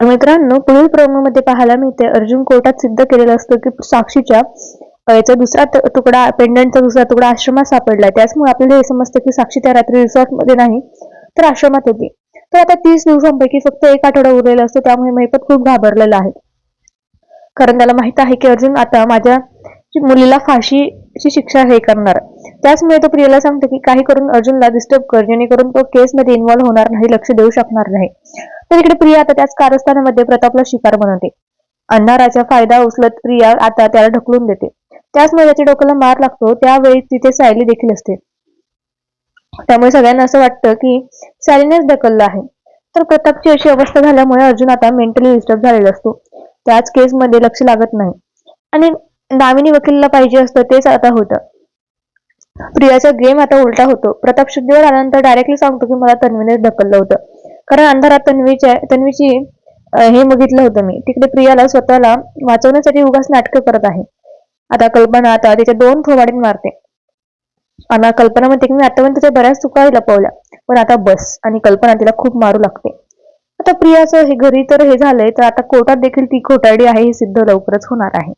मित्रांनो पुढील प्रोमोमध्ये पाहायला मिळते. अर्जुन कोर्टात सिद्ध केलेलं असतं की साक्षीच्या याचा दुसरा तुकडा पेंडंटचा दुसरा तुकडा आश्रमात सापडला त्याचमुळे आपल्याला हे समजतं की साक्षी त्या रात्री रिसॉर्टमध्ये नाही तर आश्रमात होती. तर आता तीस दिवसांपैकी फक्त एक आठवडा उरलेला असतो त्यामुळे मैपत खूप घाबरलेला आहे. कारण त्याला माहीत आहे की अर्जुन आता माझ्या मुलीला फाशी फाशीची शिक्षा हे करणार. त्याचमुळे तो प्रियाला सांगतो की काही करून अर्जुनला डिस्टर्ब कर जेणेकरून तो केस मध्ये इन्व्हॉल्व्ह होणार नाही लक्ष देऊ शकणार नाही. तर इकडे प्रिया आता त्याच कारस्थानामध्ये प्रतापला शिकार बनवते. अन्नाराचा फायदा उचलत प्रिया आता त्याला ढकलून देते. त्याचमुळे त्याच्या डोक्याला मार लागतो त्यावेळी तिथे सायली देखील असते. त्यामुळे सगळ्यांना असं वाटतं की सायलीनेच ढकललं आहे. तर प्रतापची अशी अवस्था झाल्यामुळे अर्जुन आता मेंटली डिस्टर्ब झालेला असतो. त्याच केस मध्ये लक्ष लागत नाही. आणि दामिनी वकीलला पाहिजे असतं तेच आता होतं. प्रियाचा गेम आता उलटा होतो. प्रताप शुद्धीवर आल्यानंतर डायरेक्टली सांगतो की मला तन्वीने ढकललं होतं. कारण अंधारात तन्वीच्या तन्वीची हे बघितलं होतं मी. तिकडे प्रियाला स्वतःला वाचवण्यासाठी उगाच नाटकं करत आहे. आता कल्पना आता तिच्या दोन थोबाडीन मारते. आणि कल्पना म्हणते की मी आतापर्यंत त्याच्या बऱ्याच चुका लपवल्या. पण आता बस. आणि कल्पना तिला खूप मारू लागते. आता प्रियाचं हे घरी तर हे झालंय तर आता कोर्टात देखील ती खोटारडी आहे हे सिद्ध लवकरच होणार आहे.